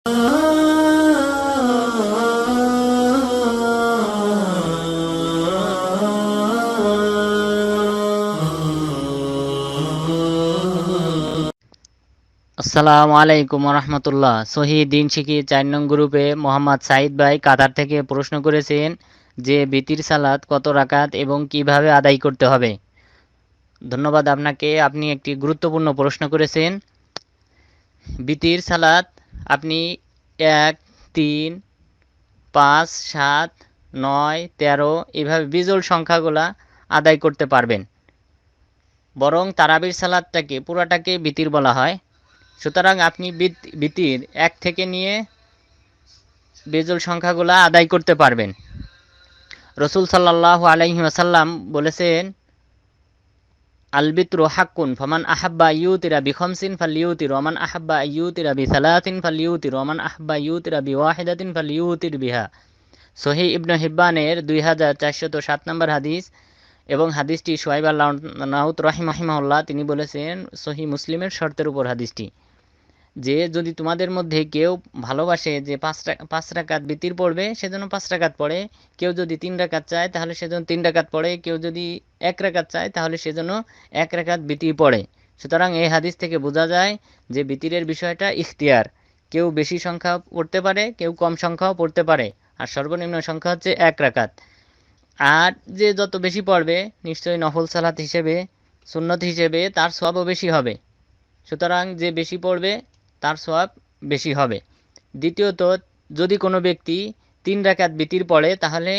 আসসালামু আলাইকুম রহমতুল্লাহ সহি দিন শিখি চার নং গ্রুপে মোহাম্মদ সাইদ ভাই কাতার থেকে প্রশ্ন করেছেন যে বিতির সালাত কত রাকাত এবং কীভাবে আদায় করতে হবে। ধন্যবাদ আপনাকে। আপনি একটি গুরুত্বপূর্ণ প্রশ্ন করেছেন। বিতির সালাত আপনি এক, তিন, পাঁচ, সাত, নয়, তেরো এভাবে বিজোল সংখ্যাগুলা আদায় করতে পারবেন। বরং তারাবির সালাদটাকে, পুরাটাকে বিতির বলা হয়। সুতরাং আপনি বিত- বিতির এক থেকে নিয়ে বেজল সংখ্যাগুলা আদায় করতে পারবেন। রসুল সাল্লাহ আলাইহি ওয়াসাল্লাম বলেছেন আলবিত্রু হাক্কুন ফমান আহাব্বা ইউতিরা বি খমসিন ফাল ইউতির ওমান আহাব্বা ইউতিরা বি সালাতিন ফাল ইউতির ওমান আহাব্বা ইউতিরা বি ওয়াহিদাতিন ফাল ইউতির বিহা। সহি ইবনু হিব্বানের দুই হাজার চারশত সাত নম্বর হাদিস এবং হাদিসটি সোহাইব আল্লাহ নাউত রাহিমাহিমাহুল্লাহ তিনি বলেছেন সহি মুসলিমের শর্তের উপর হাদিসটি। যে যদি তোমাদের মধ্যে কেউ ভালোবাসে যে পাঁচ পাঁচ রাকাত বিতির পড়বে সেজন্য পাঁচ রাকাত পড়ে। কেউ যদি তিন রাকাত চায়, তাহলে সেজন্য তিন রাকাত পড়ে। কেউ যদি এক রাকাত চায়, তাহলে সেজন্য এক রাকাত বিতির পড়ে। সুতরাং এই হাদিস থেকে বোঝা যায় যে বিতিরের বিষয়টা ইখতিয়ার। কেউ বেশি সংখ্যা পড়তে পারে, কেউ কম সংখ্যাও পড়তে পারে। আর সর্বনিম্ন সংখ্যা হচ্ছে এক রাকাত। আর যে যত বেশি পড়বে, নিশ্চয়ই নফল সালাত হিসেবে, সুন্নত হিসেবে তার সবও বেশি হবে। সুতরাং যে বেশি পড়বে তার সওয়াব বেশি হবে। দ্বিতীয়ত, যদি কোনো ব্যক্তি তিন রাকাত বিতির পড়ে, তাহলে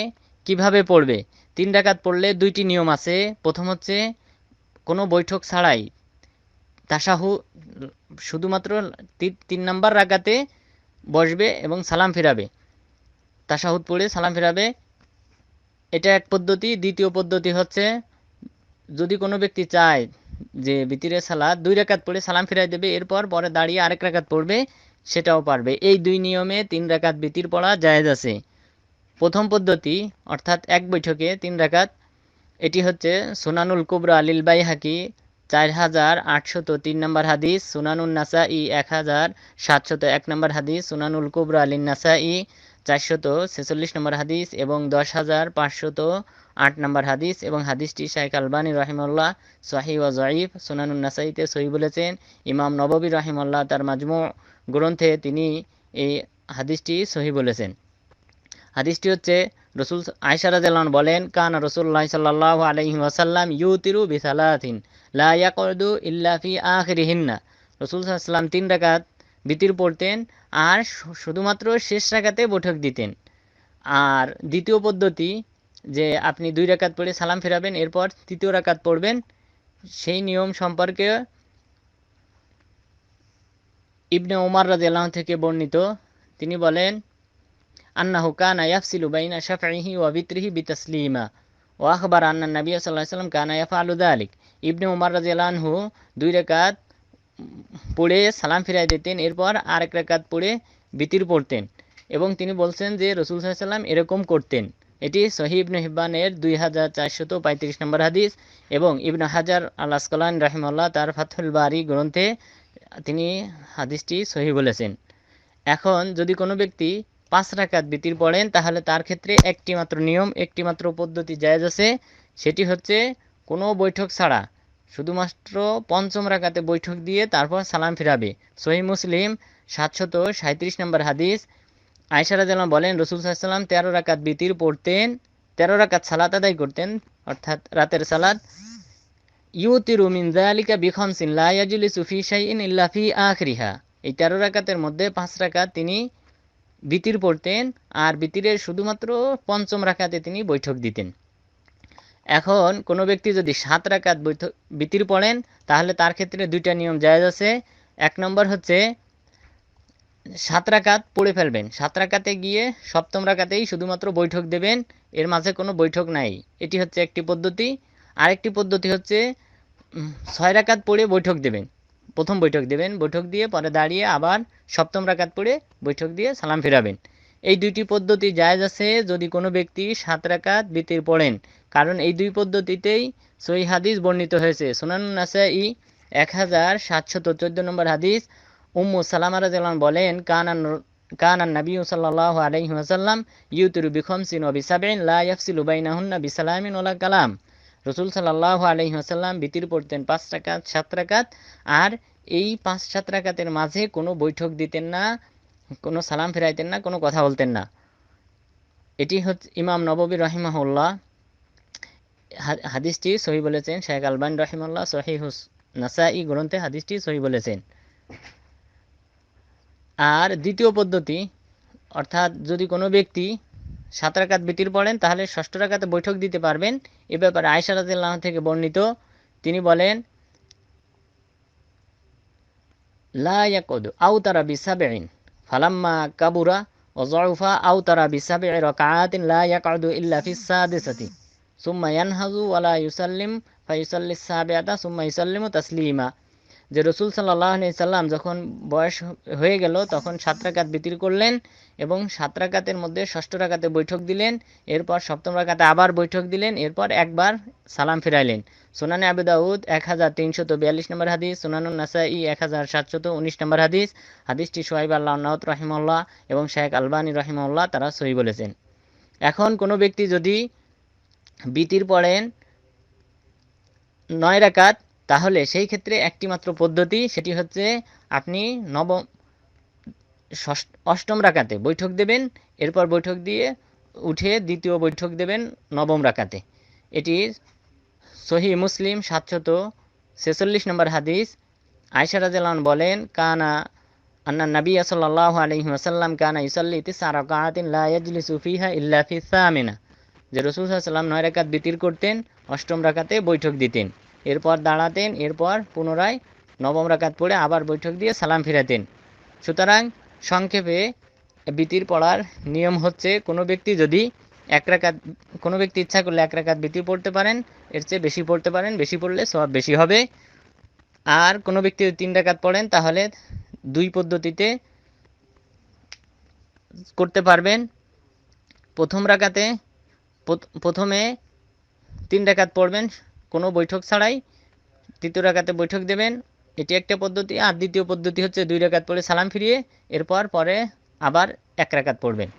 কীভাবে পড়বে? তিন রাকাত পড়লে দুইটি নিয়ম আছে। প্রথম হচ্ছে, কোনো বৈঠক ছাড়াই তাসাহু, শুধুমাত্র তিন নাম্বার রাকাতে বসবে এবং সালাম ফেরাবে। তাসাহুদ পড়ে সালাম ফেরাবে। এটা এক পদ্ধতি। দ্বিতীয় পদ্ধতি হচ্ছে, যদি কোনো ব্যক্তি চায় যে বিতিরে সালাদ দুই রাকাত পড়ে সালাম ফিরাই দেবে, এরপর পরে দাঁড়িয়ে আরেক রাকাত পড়বে, সেটাও পারবে। এই দুই নিয়মে তিন রাকাত বিতির পড়া জায়েজ আছে। প্রথম পদ্ধতি, অর্থাৎ এক বৈঠকে তিন রাকাত এটি হচ্ছে সুনানুল কুবরা আলিল বাই হাকি চার হাজার আটশত তিন নম্বর হাদিস সুনানুল নাসা ই এক হাজার সাতশত এক নম্বর হাদিস, সুনানুল কুবরা আলিন নাসা ই চারশত ছেচল্লিশ নম্বর হাদিস এবং দশ হাজার পাঁচশত আট নম্বর হাদিস এবং হাদিসটি শাইখ আলবানী রহিমুল্লাহ সাহি ওয়া জয়ীফ সুনানুন নাসাইতে সহি বলেছেন। ইমাম নববী রহিমুল্লাহ তার মাজমু গ্রন্থে তিনি এই হাদিসটি সহি বলেছেন। হাদিসটি হচ্ছে রসুল আয়সারাজান বলেন, কান রসুল্লাহ সাল্লাহ আলহি ওয়াসাল্লাম ইউতিরু বিসালাথিন লা ইয়াকদু ইল্লা ফি আখিরিহিন্না। রসুল সাল্লাম তিন রাকাত বিতির পড়তেন আর শুধুমাত্র শেষ রাকাতে বৈঠক দিতেন। আর দ্বিতীয় পদ্ধতি যে আপনি দুই রাকাত পড়ে সালাম ফেরাবেন, এরপর তৃতীয় রাকাত পড়বেন, সেই নিয়ম সম্পর্কে ইবনে ওমর রাদিয়াল্লাহু থেকে বর্ণিত। তিনি বলেন, আন্নাহু কানা ইয়াফসিলু বাইনা শাফঈহি ওয়া বিত্রিহি বিতাসলিমা ওয়া আখবার আন্না নবী সাল্লাল্লাহু আলাইহি ওয়াসাল্লাম কানা ইয়াফআলু যালিক ইবনে ওমর রাদিয়াল্লাহু দুই রাকাত পড়ে সালাম ফিরাই দিতেন, এরপর আরেক রাকাত পড়ে বিতির পড়তেন এবং তিনি বলছেন যে রসুল সাল্লাম এরকম করতেন। এটি সহি ইবনে হিব্বানের দুই হাজার চারশত পঁয়ত্রিশ নম্বর হাদিস এবং ইবনে হাজার আল আসকালান রাহিমাল্লাহ তার ফাথুল বারি গ্রন্থে তিনি হাদিসটি সহি বলেছেন। এখন যদি কোনো ব্যক্তি পাঁচ রাকাত বিতির পড়েন, তাহলে তার ক্ষেত্রে একটি মাত্র নিয়ম একটি মাত্র পদ্ধতি জায়েজ আছে। সেটি হচ্ছে কোনো বৈঠক ছাড়া শুধুমাত্র পঞ্চম রাকাতে বৈঠক দিয়ে তারপর সালাম ফিরাবে। সহি মুসলিম, সাতশত সাঁত্রিশ নম্বর হাদিস। আয়সারা যেন বলেন, রসুল সাল্লাম তেরো রাকাত বিতির পড়তেন তেরো রাকাত সালাত আদায় করতেন, অর্থাৎ রাতের সালাত। ইউতিরু মিন যালিকা বিখমসিন লা ইয়াজলিসু ফি শাইইন ইল্লা আখরিহা। এই তেরো রাকাতের মধ্যে পাঁচ রাকাত তিনি বিতির পড়তেন আর বিতিরের শুধুমাত্র পঞ্চম রাকাতে তিনি বৈঠক দিতেন। এখন কোনো ব্যক্তি যদি সাত রাকাত বিতির পড়েন, তাহলে তার ক্ষেত্রে দুইটা নিয়ম জায়েজ আছে। এক নম্বর হচ্ছে, সাত রাকাত পড়ে ফেলবেন। সাত রাকাতে গিয়ে সপ্তম রাকাতেই শুধুমাত্র বৈঠক দেবেন। এর মাঝে কোনো বৈঠক নাই। এটি হচ্ছে একটি পদ্ধতি। আরেকটি পদ্ধতি হচ্ছে ছয় রাকাত পড়ে বৈঠক দেবেন। প্রথম বৈঠক দেবেন। বৈঠক দিয়ে পরে দাঁড়িয়ে আবার সপ্তম রাকাত পড়ে বৈঠক দিয়ে সালাম ফেরাবেন। এই দুইটি পদ্ধতি জায়েজ আছে যদি কোনো ব্যক্তি সাত রাকাত বিতির পড়েন। কারণ এই দুই পদ্ধতিতেই সই হাদিস বর্ণিত হয়েছে। সোনান নাসাই এক হাজার সাতশত চোদ্দ নম্বর হাদিস। উম্মু সালামা আনহা বলেন, কানা কানা নবী সাল্লাল্লাহু আলাইহি ওয়াসাল্লাম ইউতিরু বিখমসিন ওয়া বিসাবইন লা ইয়াফসিলু বাইনাহুন্না বিসালামিন ওয়ালা কালাম। রসুল সাল্লাল্লাহু আলাইহি ওয়াসাল্লাম বিতির পড়তেন পাঁচ রাকাত, সাত রাকাত। আর এই পাঁচ, সাত রাকাতের মাঝে কোনো বৈঠক দিতেন না। কোনো সালাম ফেরাইতেন না, কোনো কথা বলতেন না। এটি হচ্ছে ইমাম নববী রহিমাহুল্লাহ। হাদিসটি সহি বলেছেন, শেখ আলবান রহিমাল্লাহ সহি হুস নাসাই গ্রন্থে হাদিসটি সহি বলেছেন। আর দ্বিতীয় পদ্ধতি, অর্থাৎ যদি কোনো ব্যক্তি সাত রাকাত বিতির পড়েন, তাহলে ষষ্ঠ রাকাতে বৈঠক দিতে পারবেন। এ ব্যাপারে আয়সা রাদিয়াল্লাহু থেকে বর্ণিত। তিনি বলেন, লা আও তারা বিসাবইন ফালাম্মা কাবুরা ওয়াজউফা আও তারা বিসাবই রাকাআতিন লা ইয়াকুদু ইল্লা ফিস সাদিসাতি। সুম্মা ইয়ানহাজু ওয়ালা ইউসাল্লিম ফায়ুসাল্লি সাবিআতা, সুম্মা ইউসাল্লিমু তাসলিমা। যে রসুল সাল্লাহ সাল্লাম যখন বয়স হয়ে গেল, তখন সাত রাকাত বিতির করলেন এবং সাত রাকাতের মধ্যে ষষ্ঠ রাকাতে বৈঠক দিলেন। এরপর সপ্তম রাকাতে আবার বৈঠক দিলেন। এরপর একবার সালাম ফিরাইলেন। সুনানে আবু দাউদ এক হাজার তিনশত বিয়াল্লিশ নম্বর হাদিস সুনানুন নাসাই এক হাজার সাতশত উনিশ নম্বর হাদিস। হাদিসটি সোহাইব আল্লাহ নাউত রহিমল্লাহ এবং শেখ আলবানী রহিমল্লাহ তারা সহি বলেছেন। এখন কোনো ব্যক্তি যদি বিতির পড়েন নয় রাকাত, তাহলে সেই ক্ষেত্রে একটি মাত্র পদ্ধতি, সেটি হচ্ছে আপনি নবম অষ্টম রাকাতে বৈঠক দেবেন, এরপর বৈঠক দিয়ে উঠে দ্বিতীয় বৈঠক দেবেন নবম রাকাতে। এটি সহি মুসলিম সাতশত ছেচল্লিশ নম্বর হাদিস। আয়সা রাজালান বলেন, কানা আন্না নবী সাল্লাল্লাহু আলাইহি ওয়াসাল্লাম কানা ইউসাল্লি তিসা রাকাতিন লা ইয়াজলিসু ফিহা ইল্লা ফি সামিনা। যে রসুল সাল্লাম নয় রাকাত বিতির করতেন, অষ্টম রাকাতে বৈঠক দিতেন। এরপর দাঁড়াতেন, এরপর পুনরায় নবম রাকাত পড়ে আবার বৈঠক দিয়ে সালাম ফিরাতেন। সুতরাং সংক্ষেপে বিতির পড়ার নিয়ম হচ্ছে, কোনো ব্যক্তি যদি এক রাকাত, কোনো ব্যক্তি ইচ্ছা করলে এক রাকাত বিতির পড়তে পারেন, এর চেয়ে বেশি পড়তে পারেন, বেশি পড়লে সব বেশি হবে। আর কোনো ব্যক্তি তিন রাকাত পড়েন, তাহলে দুই পদ্ধতিতে করতে পারবেন। প্রথম রাকাতে প্রথমে তিন রাকাত পড়বেন কোনো বৈঠক ছাড়াই, তৃতীয় রাকাতে বৈঠক দেবেন, এটি একটা পদ্ধতি। আর দ্বিতীয় পদ্ধতি হচ্ছে দুই রাকাত পড়ে সালাম ফিরিয়ে, এরপর পরে আবার এক রাকাত পড়বেন।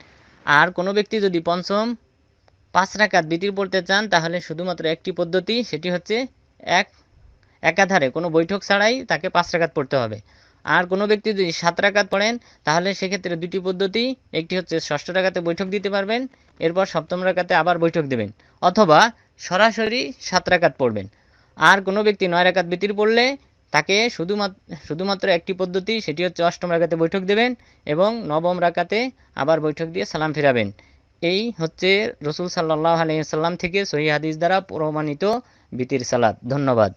আর কোনো ব্যক্তি যদি পঞ্চম পাঁচ রাকাত বিতির পড়তে চান, তাহলে শুধুমাত্র একটি পদ্ধতি, সেটি হচ্ছে এক, একাধারে কোনো বৈঠক ছাড়াই তাকে পাঁচ রাকাত পড়তে হবে। আর কোনো ব্যক্তি যদি সাত রাকাত পড়েন, তাহলে সেক্ষেত্রে দুটি পদ্ধতি, একটি হচ্ছে ষষ্ঠ রাকাতে বৈঠক দিতে পারবেন, এরপর সপ্তম রাকাতে আবার বৈঠক দেবেন, অথবা সরাসরি সাত রাকাত পড়বেন। আর কোনো ব্যক্তি নয় রাকাত বিতির পড়লে তাকে শুধুমাত্র শুধুমাত্র একটি পদ্ধতি, সেটি হচ্ছে অষ্টম রাকাতে বৈঠক দেবেন এবং নবম রাকাতে আবার বৈঠক দিয়ে সালাম ফেরাবেন। এই হচ্ছে রসুল সাল্লাহ আলাইসাল্লাম থেকে সহি হাদিস দ্বারা প্রমাণিত বিতির সালাদ ধন্যবাদ।